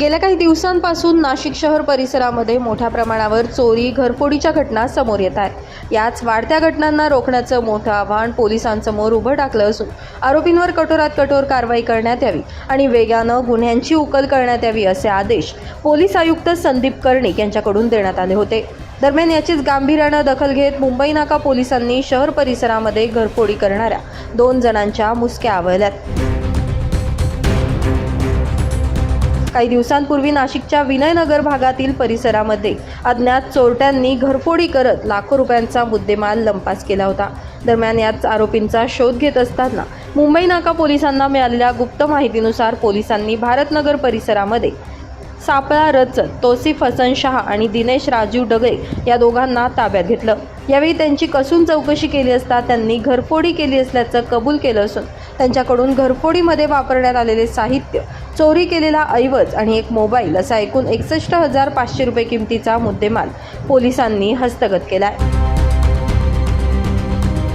गेल्या काही दिवसांपासून नाशिक शहर परिसरामध्ये मोठ्या प्रमाणावर चोरी घरफोडीच्या घटना समोर येत आहेत. याच वाढत्या घटनांना रोखण्याचं मोठं आव्हान पोलिसांसमोर उभं टाकलं असून आरोपींवर कठोरात कठोर कारवाई करण्यात यावी आणि वेगानं गुन्ह्यांची उकल करण्यात यावी असे आदेश पोलीस आयुक्त संदीप कर्णिक यांच्याकडून देण्यात आले होते. दरम्यान याचीच गांभीर्यानं दखल घेत मुंबई नाका पोलिसांनी शहर परिसरामध्ये घरफोडी करणाऱ्या दोन जणांच्या मुसक्या आवळल्यात. काही दिवसांपूर्वी नाशिकच्या विनयनगर भागातील परिसरामध्ये अज्ञात चोरट्यांनी घरफोडी करत लाखो रुपयांचा मुद्देमाल लंपास केला होता. दरम्यान याच आरोपींचा शोध घेत असताना मुंबई नाका पोलिसांना मिळालेल्या गुप्त माहितीनुसार पोलिसांनी भारतनगर परिसरामध्ये सापळा रचत तोसिफ हसन शहा आणि दिनेश राजीव डगळे या दोघांना ताब्यात घेतलं. यावेळी त्यांची कसून चौकशी केली असता त्यांनी घरफोडी केली असल्याचं कबूल केलं असून त्यांच्याकडून घरफोडीमध्ये वापरण्यात आलेले साहित्य चोरी केलेला ऐवज आणि एक मोबाईल असा एकूण एकसष्ट हजार पाचशे रुपये किमतीचा मुद्देमाल पोलिसांनी हस्तगत केलाय.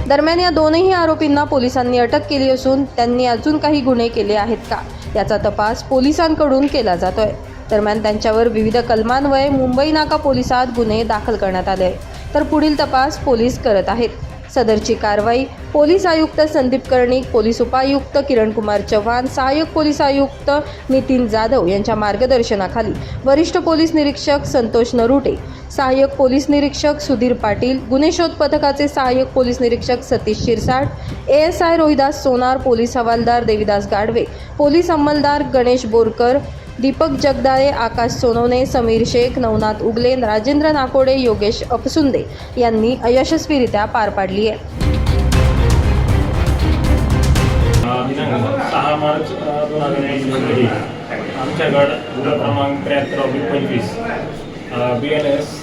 दरम्यान या दोनही आरोपींना पोलिसांनी अटक केली असून त्यांनी अजून काही गुन्हे केले आहेत का? याचा तपास पोलिसांकडून केला जातोय. दरम्यान त्यांच्यावर विविध कलमान्वये मुंबई नाका पोलिसात गुन्हे दाखल करण्यात आले तर पुढील तपास पोलीस करत आहेत. सदरची कारवाई पोलीस आयुक्त संदीप कर्णिक पोलीस उपायुक्त किरणकुमार चव्हाण सहाय्यक पोलीस आयुक्त नितीन जाधव यांच्या मार्गदर्शनाखाली वरिष्ठ पोलीस निरीक्षक संतोष नरुटे सहाय्यक पोलीस निरीक्षक सुधीर पाटील गुन्हे शोध पथकाचे सहाय्यक पोलीस निरीक्षक Satish Shirsat A S I Rohidas Sonar police हवालदार देविदास गाडवे पोलीस अंमलदार गणेश बोरकर दीपक जगदाळे आकाश सोनवणे समीर शेख नवनाथ उगले राजेंद्र नाकोडे योगेश अपसुंदे यांनी यशस्वीरित्या पार पाडली आहे. सहा मार्च दोन हजार वीस रोजी आमच्या गड गुन्हा क्रमांक त्र्याहत्तर ऑब्लिक पंचवीस बी एन एस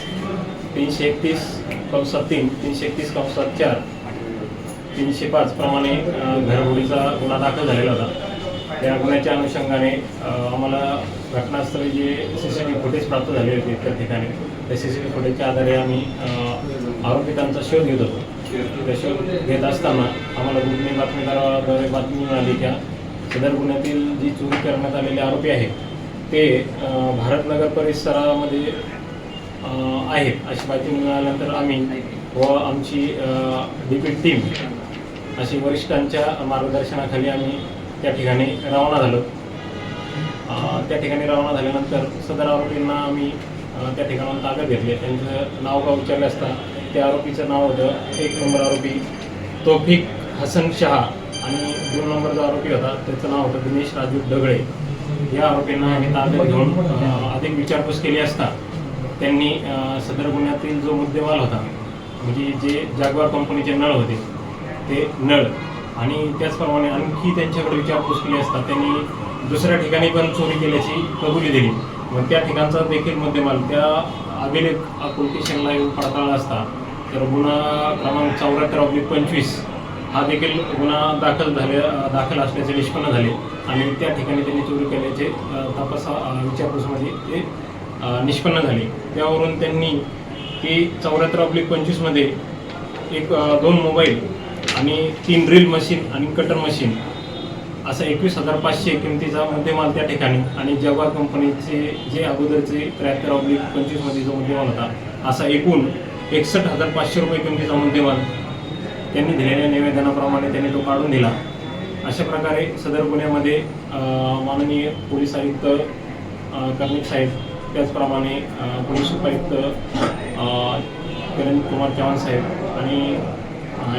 तीनशे एकतीस कंसात तीन तीनशे एकतीस कंसात चार तीनशे पाच प्रमाणे अ, गुन्हा दाखल झालेला होता. त्या गुन्ह्याच्या अनुषंगाने आम्हाला घटनास्थळी जे C C T V footage प्राप्त झाले होते त्या ठिकाणी त्या सी सी टी फुटेजच्या आधारे आम्ही आरोपितांचा शोध घेत होतो. त्या शोध घेत असताना आम्हाला गुन्हे बातमीदाराद्वारे बातमी मिळाली की सदर गुन्ह्यातील जी चोरी करण्यात आलेले आरोपी आहेत ते भारतनगर परिसरामध्ये आहेत अशी बातमी मिळाल्यानंतर आम्ही व आमची डी टीम अशी वरिष्ठांच्या मार्गदर्शनाखाली आम्ही त्या ठिकाणी रवाना झालो. त्या ठिकाणी रवाना झाल्यानंतर सदर आरोपींना आम्ही त्या ठिकाणाहून ताब्यात घेतले. त्यांचं नाव का विचारलं असता त्या आरोपीचं नाव होतं एक नंबर आरोपी तोफिक हसन शहा आणि दोन नंबर जो आरोपी होता. त्याचं नाव होतं दिनेश राजू दगडे. या आरोपींना आम्ही ताब्यात घेऊन अधिक विचारपूस केली असता त्यांनी सदर गुन्ह्यातील जो मुद्देमाल होता म्हणजे जे जागवार कंपनीचे नळ होते ते नळ आणि त्याचप्रमाणे आणखी त्यांच्याकडे विचारपूस केली असता त्यांनी दुसऱ्या ठिकाणी पण चोरी केल्याची कबुली दिली. मग त्या ठिकाणचा देखील मुद्देमाल त्या अभिलेख कोटेशनला येऊन पडताळला असता. तर गुन्हा क्रमांक चौऱ्याहत्तर ऑब्लिक पंचवीस हा देखील गुन्हा दाखल झाले दाखल असल्याचे निष्पन्न झाले. आणि त्या ठिकाणी त्यांनी चोरी केल्याचे तपासा तपास विचारपूसमध्ये ते निष्पन्न झाले. त्यावरून त्यांनी की चौऱ्याहत्तर ऑब्लिक पंचवीसमध्ये एक दोन मोबाईल आणि तीन ड्रिल मशीन आणि कटर मशीन असं एकवीस हजार पाचशे किमतीचा मुद्देमाल त्या ठिकाणी. आणि जगवार कंपनीचे जे अगोदरचे त्र्याहत्तर ऑब्लिक पंचवीसमध्ये जो मुद्देमाल होता असा एकूण एकसष्ट हजार पाचशे रुपये किमतीचा मुद्देमाल त्यांनी दिलेल्या निवेदनाप्रमाणे त्यांनी तो काढून दिला. अशा प्रकारे सदर गुन्ह्यामध्ये माननीय पोलीस आयुक्त कर्णिक साहेब त्याचप्रमाणे पोलीस उपायुक्त किरण कुमार चव्हाण साहेब आणि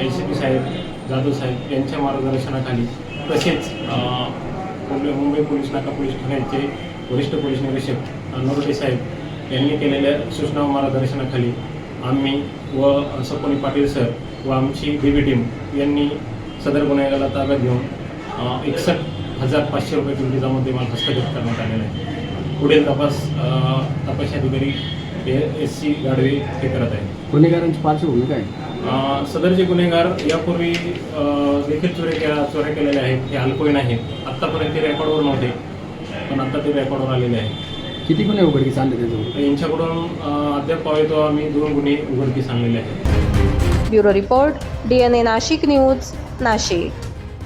ए सी पी साहेब जाधव साहेब यांच्या मार्गदर्शनाखाली तसेच मुंबई मुंबई पोलीस नाका पोलीस ठाण्याचे वरिष्ठ पोलीस निरीक्षक नरोटे साहेब यांनी केलेल्या सूचना मार्गदर्शनाखाली आम्ही व सपोनी पाटील सर व आमची बी टीम यांनी सदर गुन्हेगाराला ताब्यात घेऊन एकसष्ट हजार पाचशे रुपये किमतीचा मुद्देमाल हस्तगत करण्यात आलेला आहे. पुढील तपास तपास अधिकारी एस सी गाडवे हे करत आहेत. गुन्हेगारांची पार्श्वभूमी काय? सदरचे गुन्हेगार यापूर्वी देखील चोरी केल्या चोऱ्या केलेल्या आहेत. हे अल्पवयीन आहेत. आत्तापर्यंत ते रेकॉर्डवर नव्हते पण आता ते रेकॉर्डवर आलेले आहेत. किती गुन्हे उघडकीस आणले त्याच्यावर यांच्याकडून अद्याप पाहतो आम्ही दोन गुन्हे उघडकीस आणलेले आहेत. Bureau report D N A Nashik news Nashik.